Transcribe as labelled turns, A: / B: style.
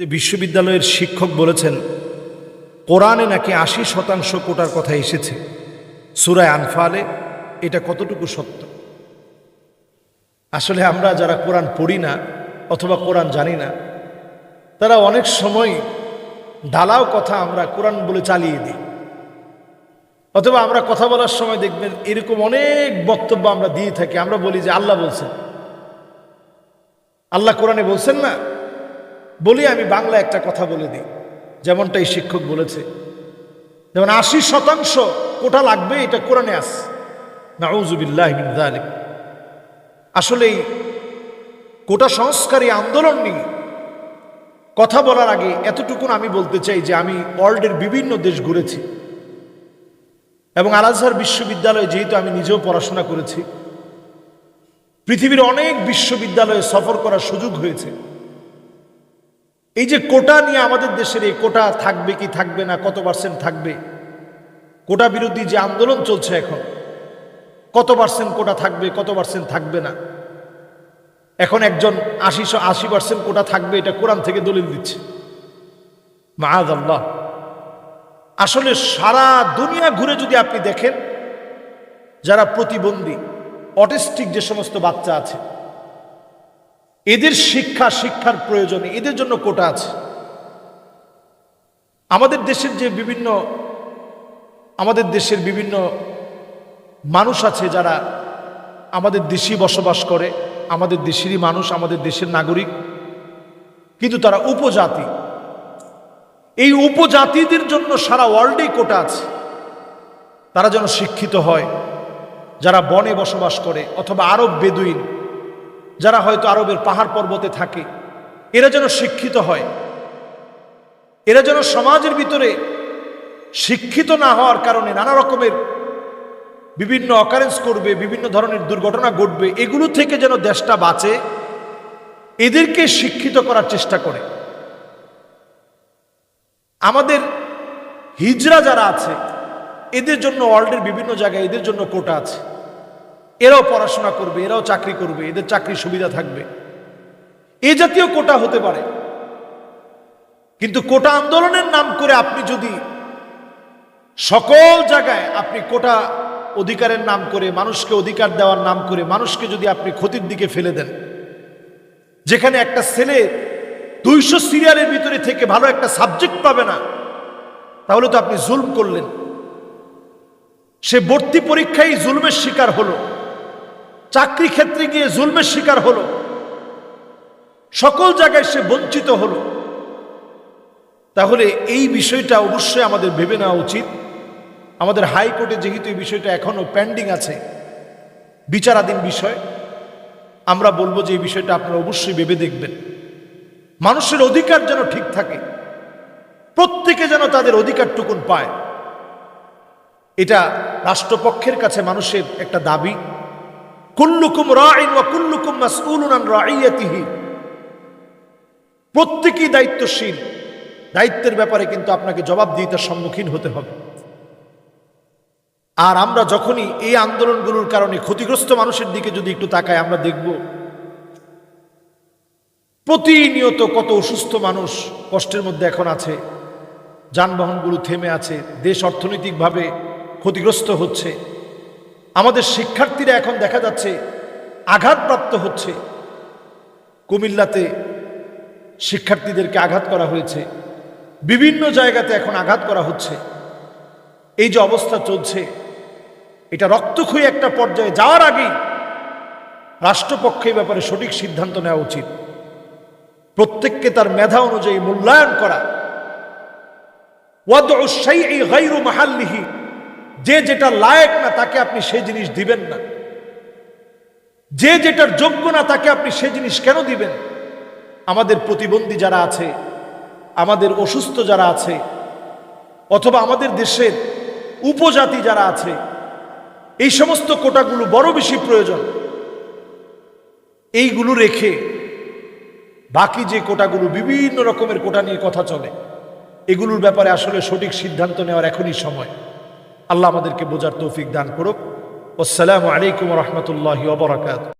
A: যে বিশ্ববিদ্যালয়ের শিক্ষক বলেছেন, কোরআনে নাকি আশি শতাংশ কোটার কথা এসেছে। সুরায় আনফালে এটা কতটুকু সত্য? আসলে আমরা যারা কোরআন পড়ি না অথবা কোরআন জানি না, তারা অনেক সময় ঢালাও কথা আমরা কোরআন বলে চালিয়ে দিই। অথবা আমরা কথা বলার সময় দেখবেন এরকম অনেক বক্তব্য আমরা দিয়ে থাকি, আমরা বলি যে আল্লাহ বলছেন। আল্লাহ কোরআনে বলছেন না? বলি আমি বাংলা একটা কথা বলে দিই। যেমনটা এই শিক্ষক বলেছে। যেমন আশি শতাংশ কোটা লাগবে, এটা কোরআনে আস নাউজুবিল্লাহ আলিম আসলে কোটা সংস্কারী আন্দোলন নিয়ে কথা বলার আগে এতটুকুন আমি বলতে চাই যে আমি ওয়ার্ল্ডের বিভিন্ন দেশ ঘুরেছি। এবং আল আজহার বিশ্ববিদ্যালয়ে যেহেতু আমি নিজেও পড়াশোনা করেছি, পৃথিবীর অনেক বিশ্ববিদ্যালয়ে সফর করার সুযোগ হয়েছে। এই যে কোটা নিয়ে আমাদের দেশের এই কোটা থাকবে কি থাকবে না, কত পার্সেন্ট থাকবে? কোটা বিরোধী যে আন্দোলন চলছে এখন, কত পার্সেন্ট কোটা থাকবে, কত পার্সেন্ট থাকবে না? এখন একজন আশি আশি পার্সেন্ট কোটা থাকবে, এটা কোরআন থেকে দলিল দিচ্ছে। মাহাদ আল্লাহ আসলে সারা দুনিয়া ঘুরে যদি আপনি দেখেন, যারা প্রতিবন্ধী, অটিস্টিক যে সমস্ত বাচ্চা আছে এদের শিক্ষা, শিক্ষার প্রয়োজনে, এদের জন্য কোটা আছে। আমাদের দেশের যে বিভিন্ন, আমাদের দেশের বিভিন্ন মানুষ আছে যারা আমাদের দেশেই বসবাস করে, আমাদের দেশেরই মানুষ, আমাদের দেশের নাগরিক, কিন্তু তারা উপজাতি। এই উপজাতিদের জন্য সারা ওয়ার্ল্ডেই কোটা আছে। তারা যেন শিক্ষিত হয়, যারা বনে বসবাস করে, অথবা আরব বেদুইন যারা হয়তো আরবের পাহাড় পর্বতে থাকে, এরা যেন শিক্ষিত হয়। এরা যেন সমাজের ভিতরে শিক্ষিত না হওয়ার কারণে নানা রকমের বিভিন্ন অকারেন্স করবে, বিভিন্ন ধরনের দুর্ঘটনা ঘটবে, এগুলো থেকে যেন দেশটা বাঁচে, এদেরকে শিক্ষিত করার চেষ্টা করে। আমাদের হিজরা যারা আছে, এদের জন্য ওয়ার্ল্ডের বিভিন্ন জায়গায় এদের জন্য কোটা আছে। এরাও পড়াশোনা করবে, এরাও চাকরি করবে, এদের চাকরির সুবিধা থাকবে। এ জাতীয় কোটা হতে পারে। কিন্তু কোটা আন্দোলনের নাম করে আপনি যদি সকল জায়গায় আপনি কোটা অধিকারের নাম করে, মানুষকে অধিকার দেওয়ার নাম করে, মানুষকে যদি আপনি ক্ষতির দিকে ফেলে দেন, যেখানে একটা ছেলে দুইশো সিরিয়ালের ভিতরে থেকে ভালো একটা সাবজেক্ট পাবে না, তাহলে তো আপনি জুলম করলেন। সে ভর্তি পরীক্ষায় জুলমের শিকার হলো। চাকরি ক্ষেত্রে গিয়ে জুলমের শিকার হলো। সকল জায়গায় সে বঞ্চিত হলো। তাহলে এই বিষয়টা অবশ্যই আমাদের ভেবে নেওয়া উচিত। আমাদের হাইকোর্টে যেহেতু এই বিষয়টা এখনও পেন্ডিং আছে, বিচারাধীন বিষয়, আমরা বলব যে এই বিষয়টা আপনারা অবশ্যই ভেবে দেখবেন। মানুষের অধিকার যেন ঠিক থাকে, প্রত্যেকে যেন তাদের অধিকারটুকুন পায়। এটা রাষ্ট্রপক্ষের কাছে মানুষের একটা দাবি। কুল্লুকুম রাইন ওয়া কুল্লুকুম মাসউলুন আন রাইয়াতিহি প্রত্যেকেই দায়িত্বশীল। দায়িত্বের ব্যাপারে কিন্তু আপনাকে জবাবদিহিতার সম্মুখীন হতে হবে। আর আমরা যখনই এই আন্দোলনগুলোর কারণে ক্ষতিগ্রস্ত মানুষের দিকে যদি একটু তাকাই, আমরা দেখব প্রতিনিয়ত কত অসুস্থ মানুষ কষ্টের মধ্যে এখন আছে, যানবাহনগুলো থেমে আছে, দেশ অর্থনৈতিকভাবে ক্ষতিগ্রস্ত হচ্ছে। আমাদের শিক্ষার্থীরা এখন দেখা যাচ্ছে আঘাতপ্রাপ্ত হচ্ছে। কুমিল্লাতে শিক্ষার্থীদেরকে আঘাত করা হয়েছে। বিভিন্ন জায়গাতে এখন আঘাত করা হচ্ছে। এই যে অবস্থা চলছে, এটা রক্তক্ষয়ী একটা পর্যায়ে যাওয়ার আগেই রাষ্ট্রপক্ষে এই ব্যাপারে সঠিক সিদ্ধান্ত নেওয়া উচিত। প্রত্যেককে তার মেধা অনুযায়ী মূল্যায়ন করা। মাহাল্লিহি। যে যেটা লায়ক না, তাকে আপনি সেই জিনিস দিবেন না। যে যেটার যোগ্য না, তাকে আপনি সেই জিনিস কেন দিবেন? আমাদের প্রতিবন্ধী যারা আছে, আমাদের অসুস্থ যারা আছে, অথবা আমাদের দেশের উপজাতি যারা আছে, এই সমস্ত কোটাগুলো বড় বেশি প্রয়োজন। এইগুলো রেখে বাকি যে কোটাগুলো বিভিন্ন রকমের কোটা নিয়ে কথা চলে, এগুলোর ব্যাপারে আসলে সঠিক সিদ্ধান্ত নেওয়ার এখনই সময়। আল্লাহ আমাদেরকে বোঝার তৌফিক দান করুক। আসসালামু আলাইকুম রহমতুল্লাহ ওবরাকাত